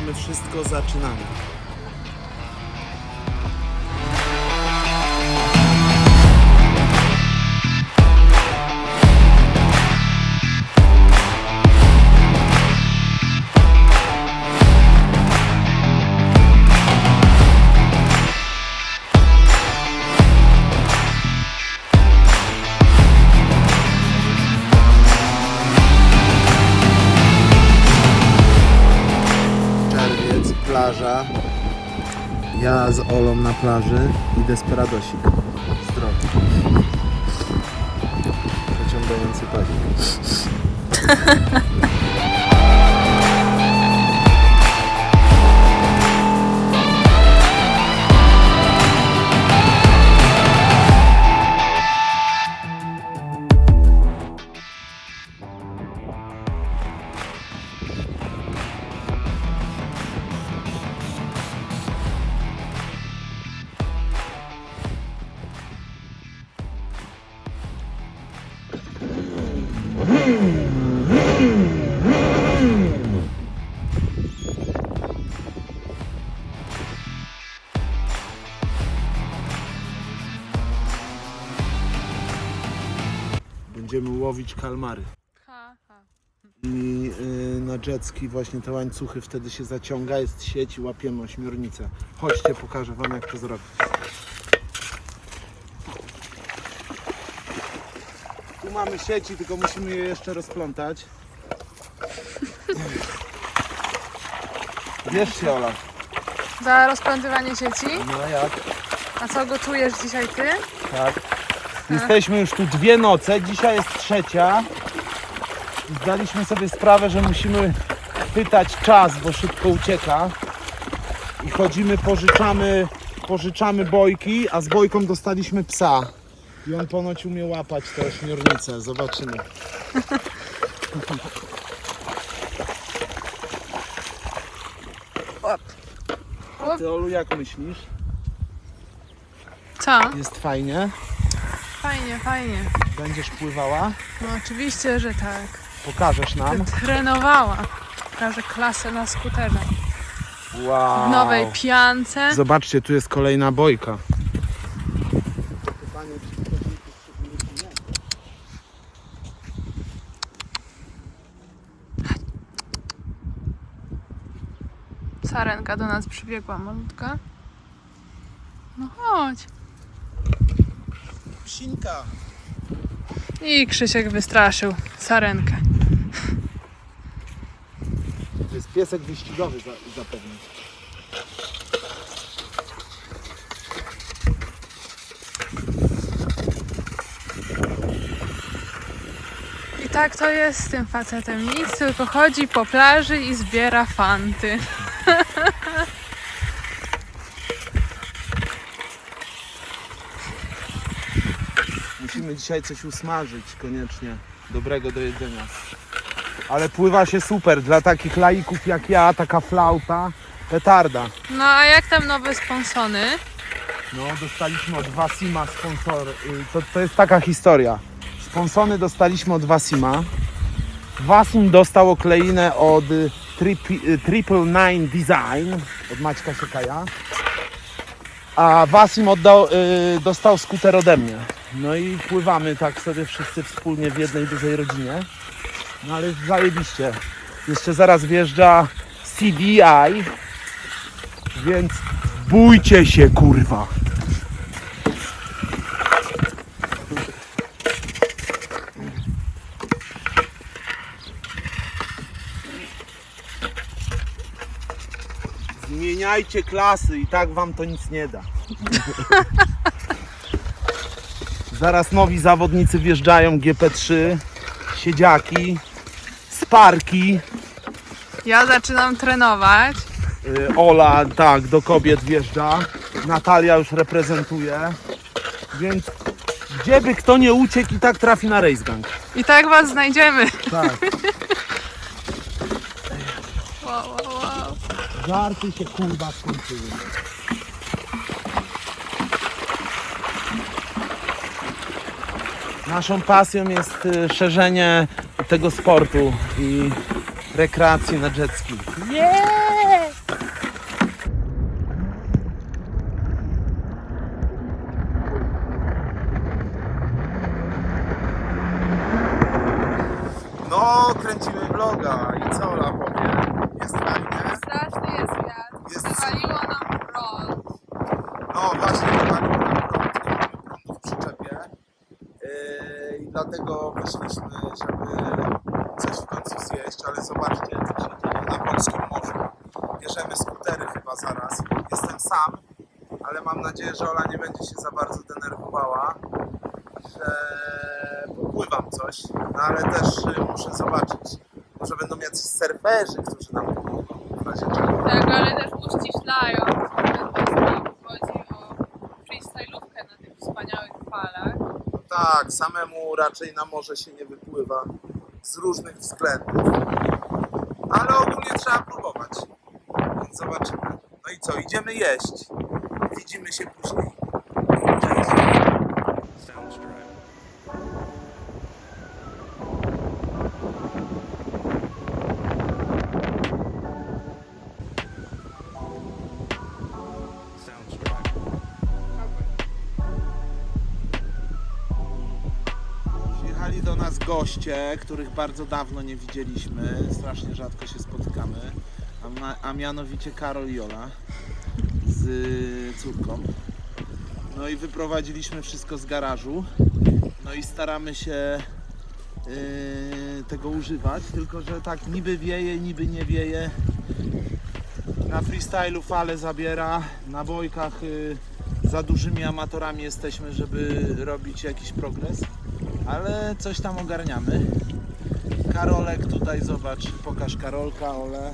mamy wszystko, zaczynamy. Olą na plaży i Desperadosik. Zdrowy. Pociągający pazik. łowić kalmary. Ha, ha. I y, na jetski właśnie te łańcuchy wtedy się zaciąga, jest sieć i łapiemy ośmiornicę. Chodźcie, pokażę wam jak to zrobić. Tu mamy sieci, tylko musimy je jeszcze rozplątać. Wiesz się Ola. Za rozplątywanie sieci. No jak? A co gotujesz dzisiaj ty? Tak. Jesteśmy już tu dwie noce, dzisiaj jest trzecia. Zdaliśmy sobie sprawę, że musimy pytać czas, bo szybko ucieka. I chodzimy, pożyczamy, pożyczamy bojki, a z bojką dostaliśmy psa. I on ponoć umie łapać te ośmiornice. Zobaczymy. A ty Olu, jak myślisz? Co? Jest fajnie? Fajnie, fajnie. Będziesz pływała? No oczywiście, że tak. Pokażesz nam? Trenowała. Pokażę klasę na skuterze. Wow. W nowej piance. Zobaczcie, tu jest kolejna bojka. Sarenka do nas przybiegła malutka. No chodź. Psinka. I Krzysiek wystraszył Sarenkę. To jest piesek wyścigowy za, zapewne. I tak to jest z tym facetem. Nic, tylko chodzi po plaży i zbiera fanty. Musimy dzisiaj coś usmażyć koniecznie. Dobrego do jedzenia. Ale pływa się super. Dla takich laików jak ja, taka flauta, petarda. No a jak tam nowe sponsony? No, dostaliśmy od Wasima sponsor. y, To, to jest taka historia. Sponsony dostaliśmy od Wasima. Wasim dostał okleinę od y, y, Triple Nine Design, od Maćka Siekaja. A Wasim oddał, dostał skuter ode mnie. No i pływamy tak sobie wszyscy wspólnie w jednej dużej rodzinie. No ale zajebiście. Jeszcze zaraz wjeżdża CDI, więc bójcie się kurwa. Zmieniajcie klasy i tak wam to nic nie da. Zaraz nowi zawodnicy wjeżdżają GP3, siedziaki, sparki. Ja zaczynam trenować. Y, Ola, tak, do kobiet wjeżdża. Natalia już reprezentuje. Więc gdzie by kto nie uciekł i tak trafi na race gang. I tak was znajdziemy. Tak. Wow, wow, wow. Żarty się kurwa skończyły. Naszą pasją jest y, szerzenie tego sportu i rekreacji na jet ski. Nie! O, kręcimy vloga i co Ola powie? Jest fajnie? Straszny jest wiatr. Jest- Wywaliło nam prąd. No właśnie, wywaliło nam prąd, nie mamy prądu w przyczepie. Yy, I wyszliśmy, żeby coś w końcu zjeść, ale zobaczcie, co się dzieje na polskim morzu. Bierzemy skutery chyba zaraz. Jestem sam, ale mam nadzieję, że Ola nie będzie się za bardzo denerwowała, że popływam coś, no ale też y, muszę zobaczyć. Może będą jacyś surferzy, którzy nam pomogą w razie czego. Tak, ale też uściślają. Chodzi o freestylówkę na tych wspaniałych falach. Tak, samemu raczej na morze się nie wypływa z różnych względów. Ale ogólnie trzeba próbować. Więc zobaczymy. No i co, idziemy jeść. Widzimy się później. Goście, których bardzo dawno nie widzieliśmy. Strasznie rzadko się spotykamy. A, ma, a mianowicie Karol i Jola z córką. No i wyprowadziliśmy wszystko z garażu. No i staramy się y, tego używać, tylko że tak niby wieje, niby nie wieje. Na freestylu fale zabiera, na bojkach y, za dużymi amatorami jesteśmy, żeby robić jakiś progres ale coś tam ogarniamy. Karolek tutaj zobacz, pokaż Karolka, Ole.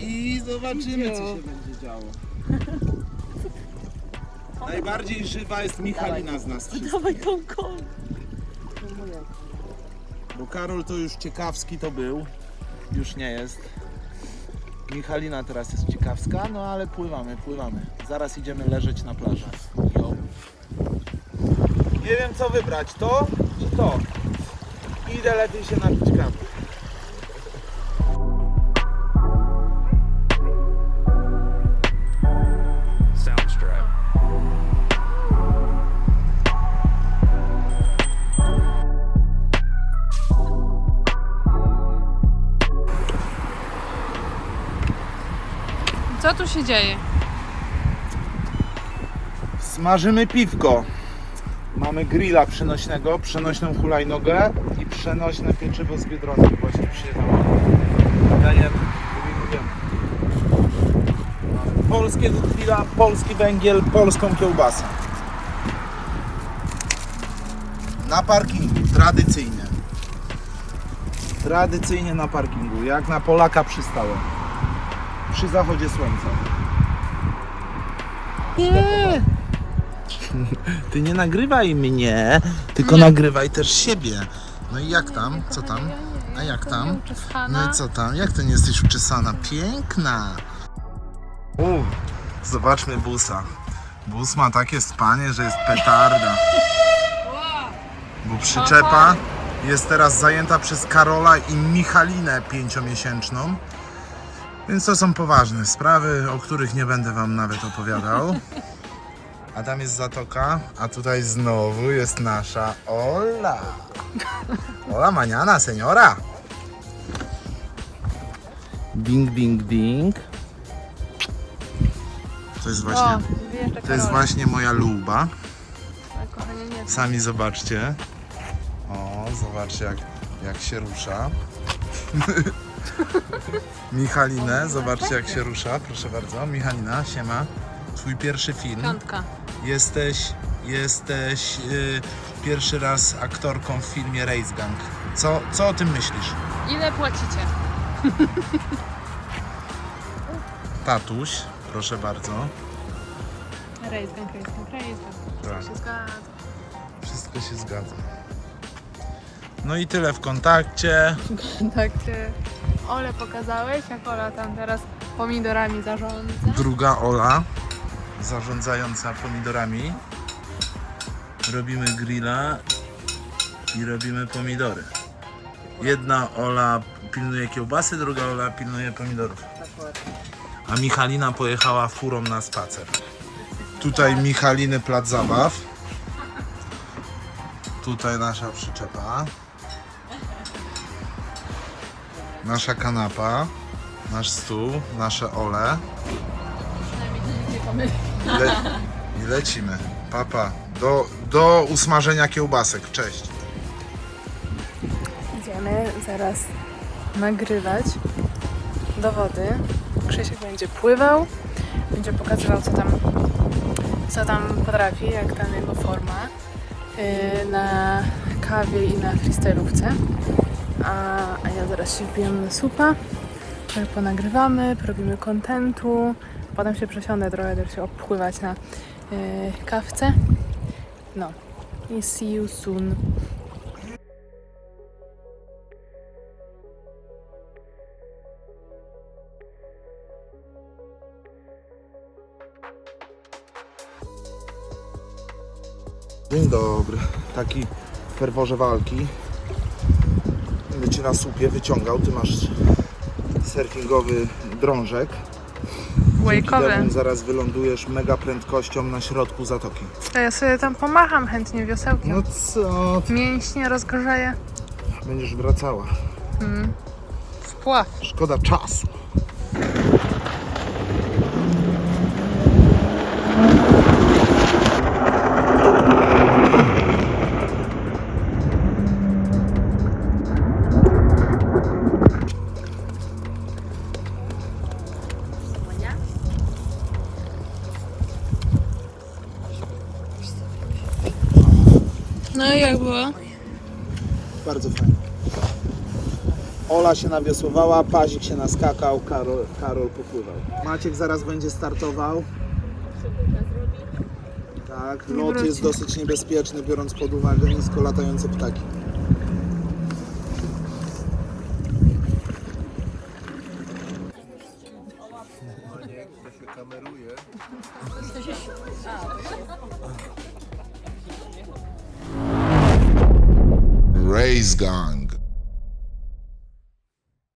I zobaczymy co się będzie działo. Najbardziej żywa jest Michalina z nas wszystkich. Dawaj tą. Bo Karol to już ciekawski to był, już nie jest. Michalina teraz jest ciekawska, no ale pływamy, pływamy. Zaraz idziemy leżeć na plaży. Jo. Nie wiem co wybrać, to czy to. Idę lepiej się napić kawy. Co tu się dzieje? Smażymy piwko. Mamy grilla przenośnego, przenośną hulajnogę i przenośne pieczywo z Biedronki właśnie przyjechało. Mamy Polskiego grilla, polski węgiel, polską kiełbasę. Na parkingu, tradycyjnie. Tradycyjnie na parkingu, jak na Polaka przystało. Przy zachodzie słońca. Nie! Ty nie nagrywaj mnie, tylko nagrywaj też siebie. No i jak tam? Co tam? A jak tam? No i co tam? Jak ty nie jesteś uczesana? Piękna! U, zobaczmy busa. Bus ma takie spanie, że jest petarda. Bo przyczepa jest teraz zajęta przez Karola i Michalinę pięciomiesięczną. Więc to są poważne sprawy, o których nie będę wam nawet opowiadał. A tam jest zatoka, a tutaj znowu jest nasza Ola. Ola maniana, seniora. Bing, bing, bing. To jest właśnie, O, to jest właśnie moja luba. Nie. Sami zobaczcie. O, zobaczcie jak, jak się rusza. Michalinę, zobaczcie jak się rusza, proszę bardzo. Michalina, siema. Twój pierwszy film. Piątka. Jesteś, jesteś y, pierwszy raz aktorką w filmie Race Gang. Co, co o tym myślisz? Ile płacicie? Tatuś, proszę bardzo. Race gang, race gang, race gang. Tak. Się zgadza. Wszystko się zgadza. No i tyle w kontakcie. Tak cię Ole pokazałeś, jak Ola tam teraz pomidorami zarządza. Druga Ola, zarządzająca pomidorami. Robimy grilla i robimy pomidory. Jedna Ola pilnuje kiełbasy, druga Ola pilnuje pomidorów. A Michalina pojechała furą na spacer. Tutaj Michaliny plac zabaw. Tutaj nasza przyczepa. Nasza kanapa, nasz stół, nasze ole. Le I lecimy. Papa, do, do usmażenia kiełbasek. Cześć. Idziemy zaraz nagrywać do wody. Krzysiek będzie pływał, będzie pokazywał co tam, co tam potrafi, jak tam jego forma yy, na kawie i na freestylówce. A, a ja zaraz się wbijam na supa, trochę ponagrywamy, porobimy kontentu, potem się przesiądę trochę, też się opływać na yy, kawce. No i see you soon. Dzień dobry. Taki w ferworze walki. Będę cię na słupie wyciągał. Ty masz surfingowy drążek. Dzięki temu zaraz wylądujesz mega prędkością na środku zatoki. To ja sobie tam pomacham chętnie wiosełkiem. No co? ty? Mięśnie rozgrzeje. Będziesz wracała. Wpław. Szkoda czasu. No jak było? Bardzo fajnie. Ola się nawiosłowała, Pazik się naskakał, Karol, Karol popływał. Maciek zaraz będzie startował. Tak, lot jest dosyć niebezpieczny, biorąc pod uwagę nisko latające ptaki.